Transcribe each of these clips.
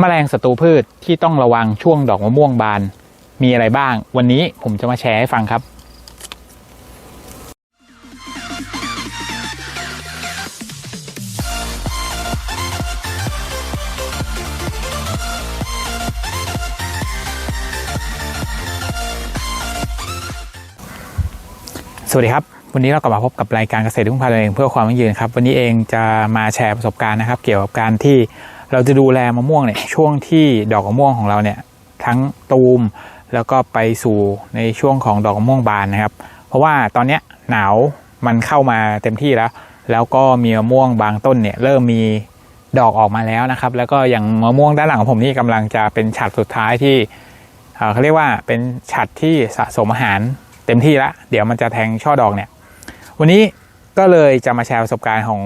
แมลงศัตรูพืชที่ต้องระวังช่วงดอกมะม่วงบาน มีอะไรบ้าง วันนี้ผมจะมาแชร์ให้ฟังครับ สวัสดีครับ วันนี้เรากลับมาพบกับรายการเกษตรทุ่งพาตัวเองเพื่อความยั่งยืนครับ วันนี้เองจะมาแชร์ประสบการณ์นะครับ เกี่ยวกับการที่ เราจะดูแลมะม่วงเนี่ยช่วงที่ดอกมะม่วงของเราเนี่ยทั้งตูมแล้วก็ไปสู่ในช่วงของดอกมะม่วงบานนะครับ เพราะว่าตอนนี้หนาวมันเข้ามาเต็มที่แล้ว แล้วก็มีมะม่วงบางต้นเนี่ยเริ่มมีดอกออกมาแล้วนะครับ แล้วก็อย่างมะม่วงด้านหลังของผมนี่กำลังจะเป็นฉัดสุดท้ายที่เขาเรียกว่าเป็นฉัดที่สะสมอาหารเต็มที่แล้วเดี๋ยวมันจะแทงช่อดอกเนี่ย วันนี้ก็เลยจะมาแชร์ประสบการณ์ของ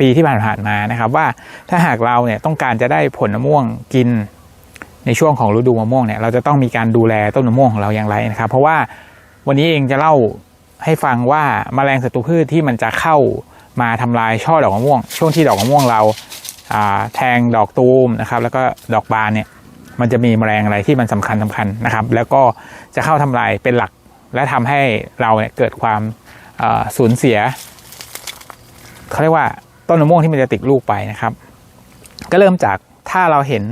ปีที่ผ่านๆมานะครับว่าถ้าหากเราเนี่ยต้องการจะได้ผลมะม่วงกินในช่วงของฤดูมะม่วงเนี่ยเราจะต้องมีการดูแลต้นมะม่วงของเราอย่างไรนะครับ เพราะว่าวันนี้เองจะเล่าให้ฟังว่าแมลงศัตรูพืชที่มันจะเข้ามาทำลายช่อดอกมะม่วง ช่วงที่ดอกมะม่วงเราาแทงดอกตูมนะครับ แล้วก็ดอกบานเนี่ยมันจะมีแมลงอะไรที่มันสำคัญสำคัญนะครับ แล้วก็จะเข้าทำลายเป็นหลัก และทำให้เราเนี่ยเกิดความสูญเสียเขาเรียกว่า ต้นมะม่วงที่มันจะติดลูกไปนะครับ ก็เริ่มจากถ้าเราเห็น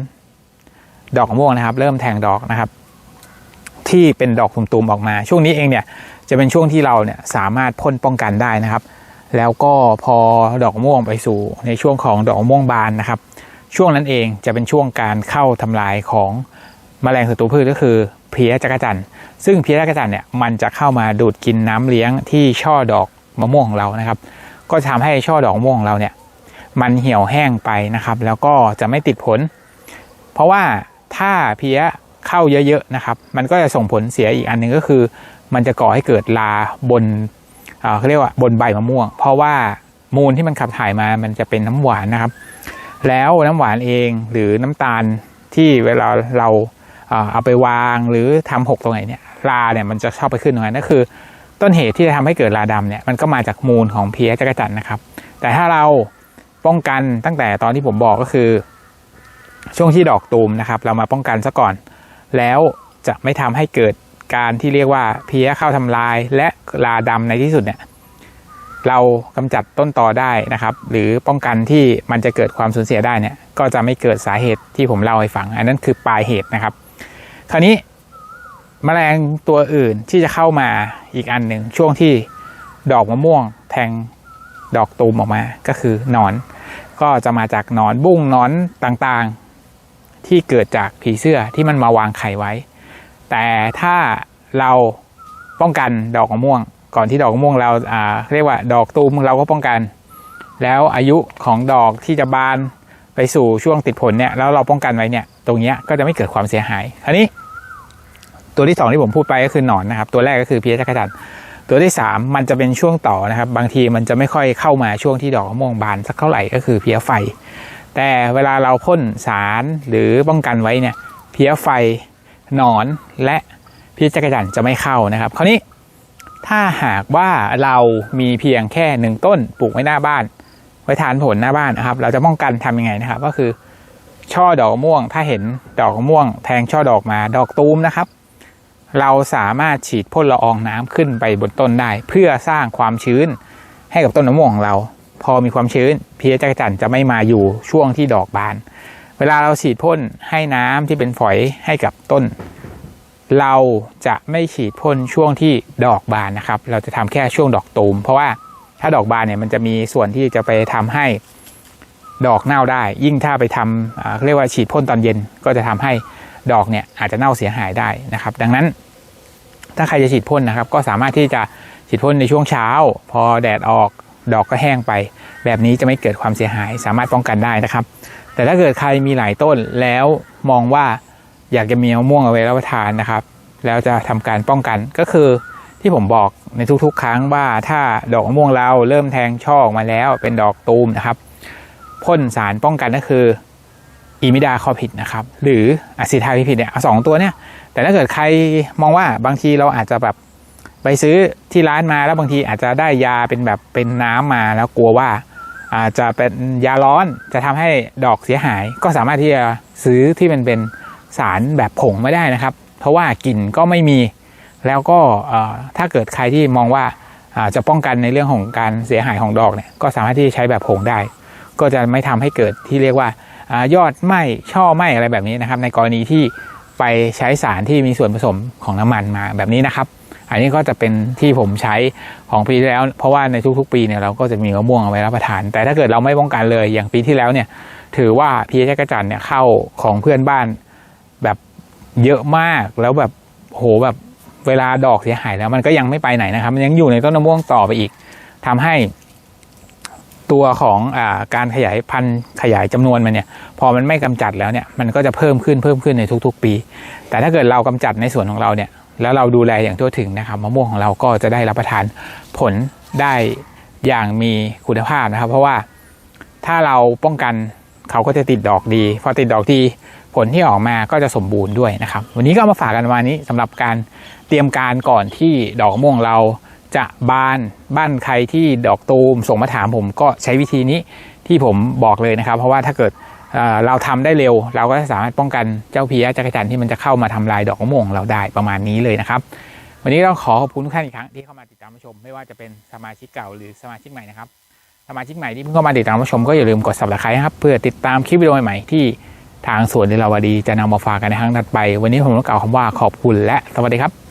ดอกมะม่วงนะครับ เริ่มแทงดอกนะครับ ที่เป็นดอกตุ่มๆออกมา ช่วงนี้เองเนี่ยจะเป็นช่วงที่เราเนี่ยสามารถพ่นป้องกันได้นะครับ แล้วก็พอดอกมะม่วงไปสู่ในช่วงของดอกมะม่วงบานนะครับ ช่วงนั้นเองจะเป็นช่วงการเข้าทำลายของแมลงศัตรูพืชก็คือเพลี้ยจักรจันทร์ซึ่งเพลี้ยจักรจันทร์เนี่ยมันจะเข้ามาดูดกินน้ำเลี้ยงที่ช่อดอกมะม่วงของเรานะครับ ก็จะทำให้ช่อดอกม่วงเราเนี่ย มันเหี่ยวแห้งไปนะครับ แล้วก็จะไม่ติดผล เพราะว่าถ้าเพี้ยเข้าเยอะๆนะครับ มันก็จะส่งผลเสียอีกอันหนึ่งก็คือ มันจะก่อให้เกิดลาบนเอ่อเขาเรียกว่าบนใบมะม่วง เพราะว่ามูลที่มันขับถ่ายมามันจะเป็นน้ำหวานนะครับ แล้วน้ำหวานเองหรือน้ำตาลที่เวลาเราเอ่อเอาไปวางหรือทำหกตรงไหนเนี่ยลาเนี่ยมันจะชอบไปขึ้นตรงนั้นนั่นคือ ต้นเหตุที่จะทำให้เกิดลาดำเนี่ยมันก็มาจากมูลของเพี้ยจักรจันทร์นะครับ แต่ถ้าเราป้องกันตั้งแต่ตอนที่ผมบอกก็คือ ช่วงที่ดอกตูมนะครับ เรามาป้องกันซะก่อน แล้วจะไม่ทำให้เกิดการที่เรียกว่าเพี้ยเข้าทำลาย และลาดำในที่สุดเนี่ยเรากำจัดต้นตอได้นะครับ หรือป้องกันที่มันจะเกิดความสูญเสียได้เนี่ยก็จะไม่เกิดสาเหตุที่ผมเล่าให้ฟัง อันนั้นคือปลายเหตุนะครับ คราวนี้ แมลงตัวอื่นที่จะเข้ามาอีกอันหนึ่งช่วงที่ดอกมะม่วง แทงดอกตูมออกมาก็คือหนอน ก็จะมาจากหนอนบุ้งหนอนต่างๆ ที่เกิดจากผีเสื้อที่มันมาวางไข่ไว้ แต่ถ้าเราป้องกันดอกมะม่วง ก่อนที่ดอกมะม่วงเราอ่าเรียกว่าดอกตูมเราก็ป้องกัน แล้วอายุของดอกที่จะบานไปสู่ช่วงติดผลเนี่ยแล้วเราป้องกันไว้เนี่ยตรงเนี้ยก็จะไม่เกิดความเสียหายอันนี้ ตัวที่สองที่ผมพูดไปก็คือหนอนนะครับ ตัวแรกก็คือเพี้ยจักรจันตัวที่สามมันจะเป็นช่วงต่อนะครับ บางทีมันจะไม่ค่อยเข้ามาช่วงที่ดอกมะม่วงบานสักเท่าไหร่ก็คือเพี้ยไฟ แต่เวลาเราพ่นสารหรือป้องกันไว้เนี่ยเพี้ยไฟหนอนและเพี้ยจักรจันจะไม่เข้านะครับ คราวนี้ถ้าหากว่าเรามีเพียงแค่หนึ่งต้นปลูกไว้หน้าบ้าน ไว้ทานผลหน้าบ้านนะครับ เราจะป้องกันทำยังไงนะครับ ก็คือช่อดอกมะม่วงถ้าเห็นดอกมะม่วง แทงช่อดอกมาดอกตูมนะครับ เราสามารถฉีดพ่นละอองน้ำขึ้นไปบนต้นได้ เพื่อสร้างความชื้นให้กับต้นมะม่วงของเรา พอมีความชื้นเพี้ยจักจันจะไม่มาอยู่ช่วงที่ดอกบาน เวลาเราฉีดพ่นให้น้ำที่เป็นฝอยให้กับต้น เราจะไม่ฉีดพ่นช่วงที่ดอกบานนะครับ เราจะทำแค่ช่วงดอกตูม เพราะว่าถ้าดอกบานเนี่ยมันจะมีส่วนที่จะไปทำให้ดอกเน่าได้ ยิ่งถ้าไปทำเรียกว่าฉีดพ่นตอนเย็นก็จะทำให้ ดอกเนี่ยอาจจะเน่าเสียหายได้นะครับ ดังนั้น ถ้าใครจะฉีดพ่นนะครับ ก็สามารถที่จะฉีดพ่นในช่วงเช้า พอแดดออกดอกก็แห้งไป แบบนี้จะไม่เกิดความเสียหาย สามารถป้องกันได้นะครับ แต่ถ้าเกิดใครมีหลายต้นแล้วมองว่าอยากจะมีมะม่วงเอาไว้รับประทานนะครับ แล้วจะทำการป้องกันก็คือที่ผมบอกในทุกๆ ครั้งว่าถ้าดอกมะม่วงเราเริ่มแทงช่อออกมาแล้วเป็นดอกตูมนะครับพ่นสารป้องกันก็คือ อีมิดาคอพิดนะครับ หรืออะซิทาพิพิดเนี่ยเอาสองตัวเนี่ย แต่ถ้าเกิดใครมองว่าบางทีเราอาจจะแบบไปซื้อที่ร้านมาแล้วบางทีอาจจะได้ยาเป็นแบบเป็นน้ำมาแล้วกลัวว่า อาจจะเป็นยาร้อนจะทำให้ดอกเสียหาย ก็สามารถที่จะซื้อที่มันเป็นสารแบบผงไม่ได้นะครับ เพราะว่ากลิ่นก็ไม่มีแล้วก็ถ้าเกิดใครที่มองว่าจะป้องกันในเรื่องของการเสียหายของดอกเนี่ยก็สามารถที่จะใช้แบบผงได้ ก็จะไม่ทำให้เกิดที่เรียกว่า ยอดไหมช่อไหมอะไรแบบนี้นะครับ ในกรณีที่ไปใช้สารที่มีส่วนผสมของน้ำมันมาแบบนี้นะครับ อันนี้ก็จะเป็นที่ผมใช้ของปีที่แล้ว เพราะว่าในทุกๆ ปีเนี่ยเราก็จะมีมะม่วงเอาไว้รับประทาน แต่ถ้าเกิดเราไม่ป้องกันเลยอย่างปีที่แล้วเนี่ย ถือว่าพีเอชกระจันเนี่ยเข้าของเพื่อนบ้านแบบเยอะมากแล้วแบบโหแบบเวลาดอกเสียหายแล้วมันก็ยังไม่ไปไหนนะครับ มันยังอยู่ในต้นมะม่วงต่อไปอีกทำให้ ตัวของอการขยายพันธุ์ขยายจำนวนมันเนี่ยพอมันไม่กำจัดแล้วเนี่ยมันก็จะเพิ่มขึ้นเพิ่มขึ้นในทุกๆปี แต่ถ้าเกิดเรากำจัดในส่วนของเราเนี่ยแล้วเราดูแลอย่างทั่วถึงนะครับมะม่วงของเราก็จะได้รับประทานผลได้อย่างมีคุณภาพนะครับ เพราะว่าถ้าเราป้องกันเขาก็จะติดดอกดี พอติดดอกดีผลที่ออกมาก็จะสมบูรณ์ด้วยนะครับ วันนี้ก็มาฝากกันวันนี้สำหรับการเตรียมการก่อนที่ดอกมะม่วงเรา จะบานบ้านใครที่ดอกตูมส่งมาถามผมก็ใช้วิธีนี้ที่ผมบอกเลยนะครับ เพราะว่าถ้าเกิดเราทำได้เร็ว เราก็สามารถป้องกันเจ้าพียจักรจันที่มันจะเข้ามาทำลายดอกมะม่วงเราได้ประมาณนี้เลยนะครับ วันนี้เราขอขอบคุณทุกท่านอีกครั้งที่เข้ามาติดตามชม ไม่ว่าจะเป็นสมาชิกเก่าหรือสมาชิกใหม่นะครับสมาชิกใหม่ที่เพิ่งเข้ามาติดตามชมก็อย่าลืมกด subscribe นะครับเพื่อติดตามคลิปวิดีโอใหม่ๆที่ทางสวนลีลาวดีจะนำมาฝากกันในครั้งถัดไป วันนี้ผมต้องกล่าวคำว่าขอบคุณและสวัสดีครับ